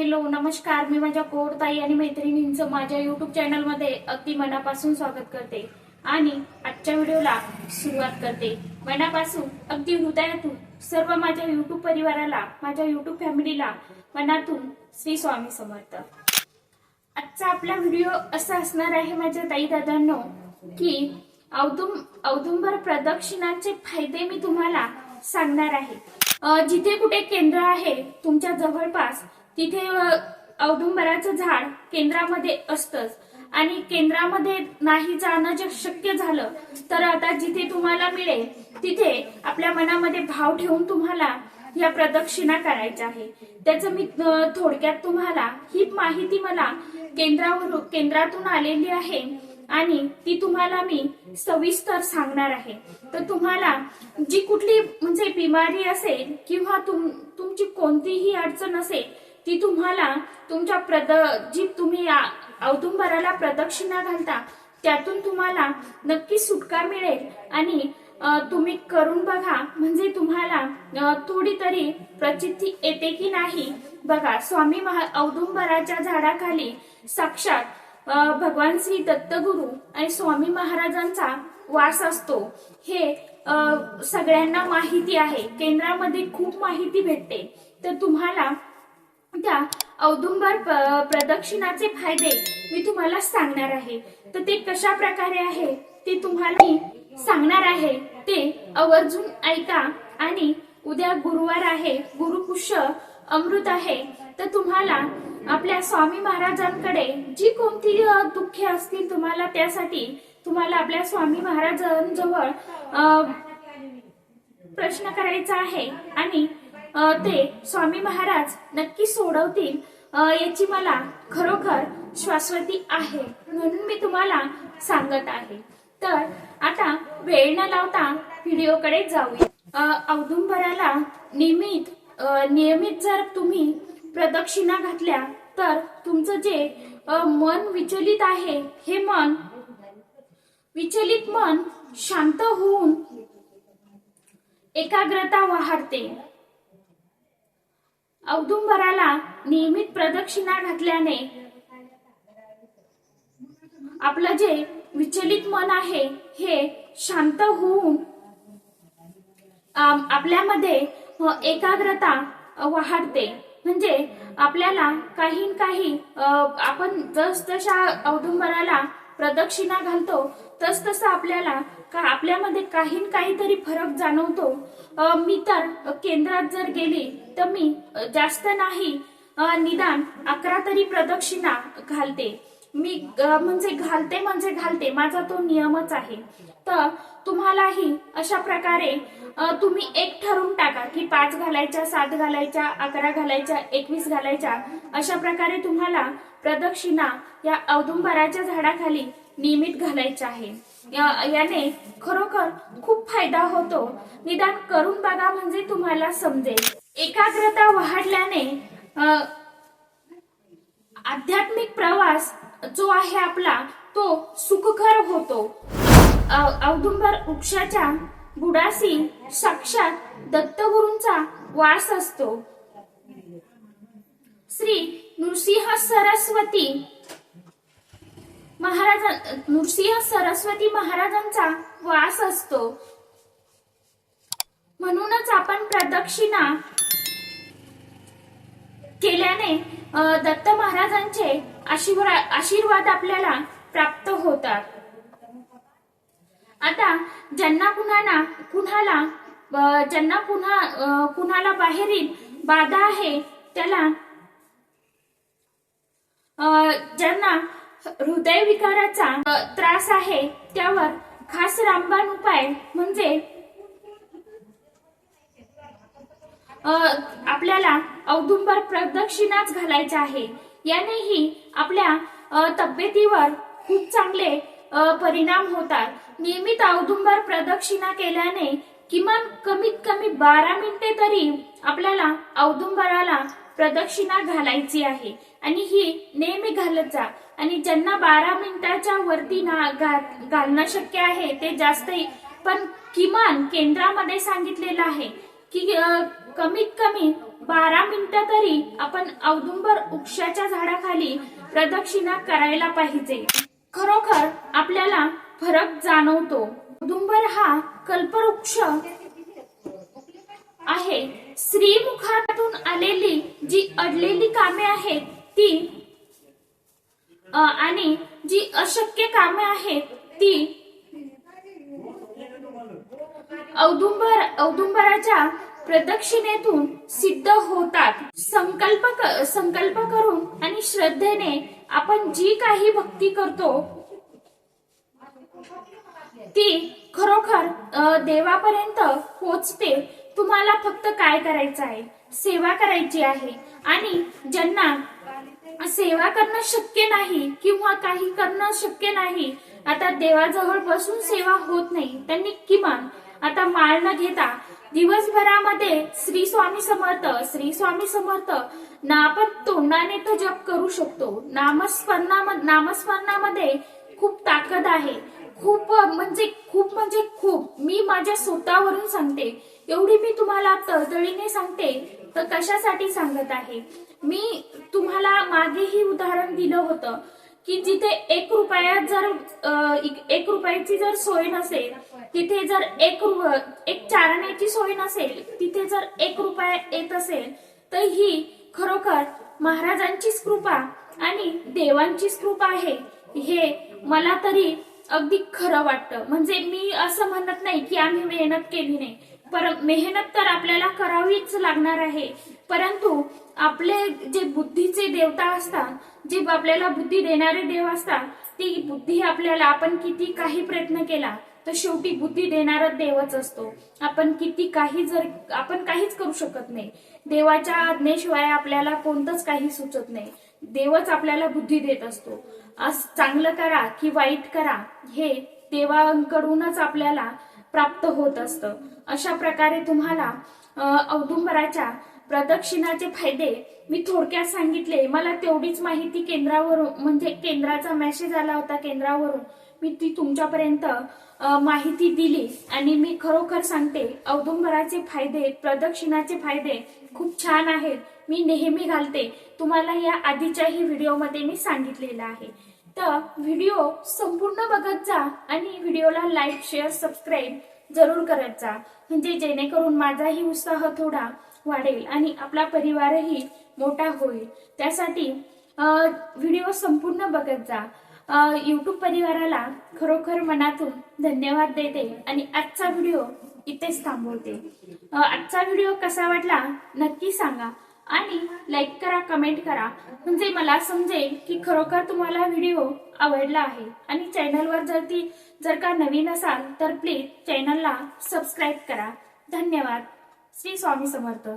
Hello नमस्कार. मी माझ्या कोडताई आणि मैत्रिणींचं माझ्या युट्यूब चॅनलमध्ये अगदी मनापासून स्वागत करते. आणि आजच्या व्हिडिओला सुरुवात करते. मनापासून अगदी हृदयातून सर्व माझ्या युट्यूब परिवाराला माझ्या युट्यूब फॅमिलीला मनातून श्री स्वामी समर्थ. आजचा आपला व्हिडिओ असा असणार आहे माझ्या ताई दादांनो की औदुंब औदुंबर प्रदक्षिणाचे फायदे मी तुम्हाला सांगणार आहे. जिथे कुठे केंद्र आहे तुमच्या जवळपास तिथे औदुंबराचं झाड केंद्रामध्ये असतंच. आणि केंद्रामध्ये नाही जाणं जे शक्य झालं तर आता जिथे तुम्हाला मिळेल तिथे आपल्या मनामध्ये भाव ठेवून तुम्हाला या प्रदक्षिणा करायच्या आहे. त्याचं मी थोडक्यात तुम्हाला ही माहिती मला केंद्रावरून केंद्रातून आलेली आहे आणि ती तुम्हाला मी सविस्तर सांगणार आहे. तर तुम्हाला जी कुठली म्हणजे बिमारी असेल किंवा तुम तुमची कोणतीही अडचण असेल ती तुम्हाला तुमच्या प्रद जी तुम्ही औदुंबराला प्रदक्षिणा घालता त्यातून तुम्हाला नक्की सुटका मिळेल. आणि तुम्ही करून बघा म्हणजे तुम्हाला थोडी तरी प्रचिती येते की नाही. बघा स्वामी महा औदुंबराच्या झाडाखाली साक्षात भगवान श्री दत्तगुरु आणि स्वामी महाराजांचा वास असतो. हे सगळ्यांना माहिती आहे. केंद्रामध्ये खूप माहिती भेटते. तर तुम्हाला त्या औदुंबर प्रदक्षिणाचे फायदे मी तुम्हाला सांगणार आहे. तर ते कशा प्रकारे आहे ते तुम्हाला मी सांगणार आहे. ते आवर्जून ऐका आणि उद्या गुरुवार आहे गुरुपुष्य अमृत आहे. तर तुम्हाला आपल्या स्वामी महाराजांकडे जी कोणती दुःखे असतील तुम्हाला त्यासाठी तुम्हाला आपल्या स्वामी महाराजांजवळ प्रश्न करायचा आहे आणि ते स्वामी महाराज नक्की सोडवतील. याची मला खरोखर श्वासवती आहे म्हणून मी तुम्हाला सांगत आहे. तर आता वेळ न लावता व्हिडिओकडे जाऊया. औदुंबराला नियमित नियमित जर तुम्ही प्रदक्षिणा घातल्या तर तुमचं जे मन विचलित आहे हे मन विचलित मन शांत होऊन एकाग्रता वाढते. औदुंबराला नियमित प्रदक्षिणा घातल्याने आपलं जे विचलित मन आहे हे शांत होऊन आपल्यामध्ये एकाग्रता वाढते. म्हणजे आपल्याला काही काही आपण जस जशा औदुंबराला प्रदक्षिणा घालतो तस तसं आपल्याला का आपल्यामध्ये काही काहीतरी फरक जाणवतो. मी तर केंद्रात जर गेली तर मी जास्त नाही निदान अकरा तरी प्रदक्षिणा घालते. मी म्हणजे घालते म्हणजे घालते. माझा तो नियमच आहे. तर तुम्हालाही अशा प्रकारे तुम्ही एक ठरवून टाका की पाच घालायच्या सात घालायच्या अकरा घालायच्या एकवीस घालायच्या अशा प्रकारे तुम्हाला प्रदक्षिणा या औदुंबराच्या झाडाखाली नियमित घालायच्या आहे. या- याने खरोखर खूप फायदा होतो. निदान करून बघा म्हणजे तुम्हाला समजेल. एकाग्रता वाढल्याने आध्यात्मिक प्रवास जो आहे आपला तो सुखकर होतो. औदुंबर वृक्षाच्या बुडासी साक्षात दत्तगुरूंचा वास असतो. श्री नृसिंह सरस्वती महाराज नृसिंह सरस्वती महाराजांचा वास असतो. म्हणूनच आपण प्रदक्षिणा केल्याने दत्त महाराजांचे आशीर्वाद आशीर्वाद आपल्याला प्राप्त होतात. आता ज्यांना कुणाला कुणाला ज्यांना कुणा कुणाला बाहेरील बाधा आहे त्याला ज्यांना हृदय विकाराचा त्रास आहे त्यावर खास रामबाण उपाय म्हणजे आपल्याला औदुंबर प्रदक्षिणाच घालायचा आहे. यानेही आपल्या तब्येतीवर खूप चांगले परिणाम होतात. नियमित औदुंबर प्रदक्षिणा केल्याने किमान कमीत कमी बारा मिनिटे तरी आपल्याला औदुंबराला प्रदक्षिणा घालायची आहे. आणि ही नेहमी घालत जा. आणि ज्यांना बारा मिनिटाच्या वरती ना घा- घालणं शक्य आहे ते जास्त पण किमान केंद्रामध्ये सांगितलेलं आहे की कमीत कमी बारा मिनिटं तरी आपण औदुंबर वृक्षाच्या झाडाखाली प्रदक्षिणा करायला पाहिजे. खरोखर आपल्याला फरक जाणवतो. औदुंबर हा कल्पवृक्ष आहे. श्रीमुखातून आलेली जी अडलेली कामे आहेत ती आणि जी अशक्य कामे आहेत ती औदुंबर औदुंबराच्या प्रदक्षिणेतून सिद्ध होतात. संकल्प संकल्प करून आणि श्रद्धेने आपण जी काही भक्ती करतो ती खरोखर देवापर्यंत पोचते. तुम्हाला फक्त काय करायचं आहे? सेवा करायची आहे. आणि ज्यांना सेवा करणं शक्य नाही किंवा काही करणं शक्य नाही आता देवाजवळ बसून सेवा होत नाही त्यांनी किमान आता माळ न घेता दिवसभरामध्ये श्री स्वामी समर्थ श्री स्वामी समर्थ ना आपण तोंडाने तो जप करू शकतो. नामस्मरणा नामस्मरणामध्ये खूप ताकद आहे. खूप म्हणजे खूप म्हणजे खूप. मी माझ्या स्वतःवरून सांगते. एवढी मी तुम्हाला तळतळीने सांगते तर कशासाठी सांगत आहे. मी तुम्हाला मागेही उदाहरण दिलं होतं. की जिथे एक रुपयात जर एक- रुपयाची जर सोय नसेल तिथे जर एक एक चारण्याची सोय नसेल तिथे जर एक रुपया येत असेल तर ही खरोखर महाराजांचीच कृपा आणि देवांचीच कृपा आहे. हे मला तरी अगदी खरं वाटतं. म्हणजे मी असं म्हणत नाही की आम्ही मेहनत केली नाही. पर मेहनत तर आपल्याला करावीच लागणार आहे. परंतु आपले जे बुद्धीचे देवता असतात जे आपल्याला बुद्धी देणारे देव असतात ती बुद्धी आपल्याला आपण किती काही प्रयत्न केला तर शेवटी बुद्धी देणारा देवच असतो. आपण किती काही जर आपण काहीच करू शकत नाही. देवाच्या आज्ञेशिवाय आपल्याला कोणतंच काही सुचत नाही. देवच आपल्याला बुद्धी देत असतो. आज चांगलं करा की वाईट करा हे देवांकडूनच आपल्याला प्राप्त होत असतं. अशा प्रकारे तुम्हाला औदुंबराच्या प्रदक्षिणाचे फायदे मी थोडक्यात सांगितले. मला तेवढीच माहिती केंद्रावरून म्हणजे केंद्राचा मेसेज आला होता केंद्रावरून. मी ती तुमच्यापर्यंत माहिती दिली आणि मी खरोखर सांगते औदुंबराचे फायदे प्रदक्षिणाचे फायदे खूप छान आहेत. मी नेहमी घालते. तुम्हाला या आधीच्याही व्हिडिओमध्ये मी सांगितलेलं आहे. तर व्हिडिओ संपूर्ण बघत जा आणि व्हिडिओला लाईक शेअर सबस्क्राईब जरूर करत जा म्हणजे जेणेकरून माझाही उत्साह थोडा वाढेल आणि आपला परिवारही मोठा होईल. त्यासाठी व्हिडिओ संपूर्ण बघत जा. युट्यूब परिवाराला खरोखर मनातून धन्यवाद देते आणि आजचा व्हिडिओ इथेच थांबवते. आजचा व्हिडिओ कसा वाटला नक्की सांगा. आणि लाईक करा कमेंट करा. म्हणजे मला समजेल की खरोखर तुम्हाला व्हिडिओ आवडला आहे. आणि चॅनलवर जर ती जर का नवीन असाल तर प्लीज चॅनलला सबस्क्राईब करा. धन्यवाद. श्री स्वामी समर्थ.